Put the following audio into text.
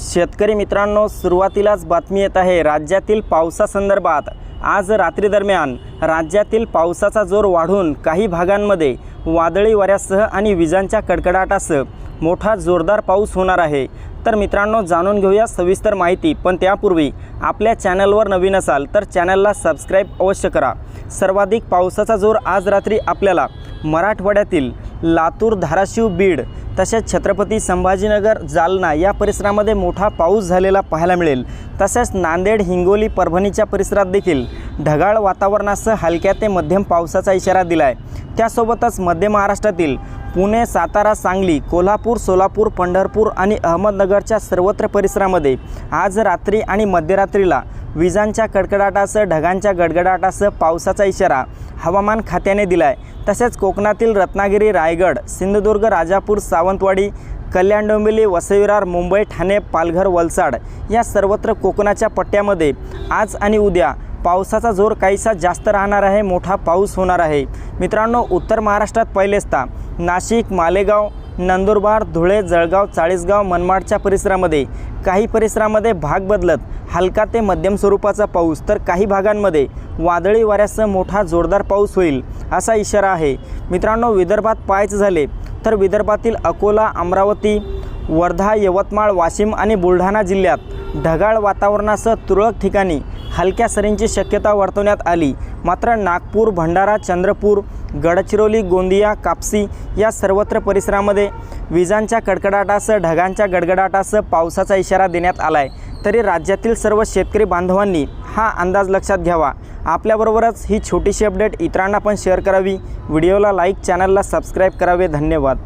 शेतकरी मित्रांनो सुरुवातीलाच बातमी येत आहे राज्यातील पावसासंदर्भात. आज रात्री दरम्यान राज्यातील पावसाचा जोर वाढून काही भागांमध्ये वादळी वाऱ्यासह आणि विजांच्या कडकडाटासह मोठा जोरदार पाऊस होणार आहे. तर मित्रांनो जाणून घेऊया सविस्तर माहिती. पण त्यापूर्वी आपल्या चॅनलवर नवीन असाल तर चॅनलला सबस्क्राईब अवश्य करा. सर्वाधिक पावसाचा जोर आज रात्री आपल्याला मराठवाड्यातील लातूर धाराशिव बीड तसेच छत्रपती संभाजीनगर जालना या परिसरामध्ये मोठा पाऊस झालेला पाहायला मिळेल. तसेच नांदेड हिंगोली परभणीच्या परिसरात देखील ढगाळ वातावरणासह हलक्या ते मध्यम पावसाचा इशारा दिला आहे त्यासोबतच मध्य महाराष्ट्रातील पुणे सातारा सांगली कोल्हापूर सोलापूर पंढरपूर आणि अहमदनगरच्या सर्वत्र परिसरामध्ये आज रात्री आणि मध्यरात्रीला विजांच्या कडकडाटासह ढगांच्या गडगडाटासह पावसाचा इशारा हवामान खात्याने दिला आहे तसेच कोकणातील रत्नागिरी रायगड सिंधुदुर्ग राजापूर सावंतवाडी कल्याण डोंबिवली वसईविरार मुंबई ठाणे पालघर वलसाड या सर्वत्र कोकणाच्या पट्ट्यामध्ये आज आणि उद्या पावसाचा जोर काहीसा जास्त राहणार आहे मोठा पाऊस होणार आहे. मित्रांनो उत्तर महाराष्ट्रात पहिलेचता नाशिक मालेगाव नंदुरबार धुळे जळगाव चाळीसगाव मनमाडच्या परिसरामध्ये काही परिसरामध्ये भाग बदलत हलका ते मध्यम स्वरूपाचा पाऊस तर काही भागांमध्ये वादळी वाऱ्यासह मोठा जोरदार पाऊस होईल असा इशारा आहे. मित्रांनो विदर्भात पाहायचं झाले तर विदर्भातील अकोला अमरावती वर्धा यवतमाळ वाशिम आणि बुलढाणा जिल्ह्यात ढगाळ वातावरणासह तुरळक ठिकाणी हलक्या सरींची शक्यता वर्तवण्यात आली. मात्र नागपूर भंडारा चंद्रपूर गडचिरोली गोंदिया कापसी या सर्वत्र परिसरामध्ये विजांच्या कडकडाटासह ढगांच्या गडगडाटासह पावसाचा इशारा देण्यात आला आहे तरी राज्यातील सर्व शेतकरी बांधवांनी हा अंदाज लक्षात घ्यावा. आपल्याबरोबरच ही छोटीशी अपडेट इतरांना पण शेअर करावी. व्हिडिओला लाईक चॅनलला सबस्क्राईब करावे. धन्यवाद.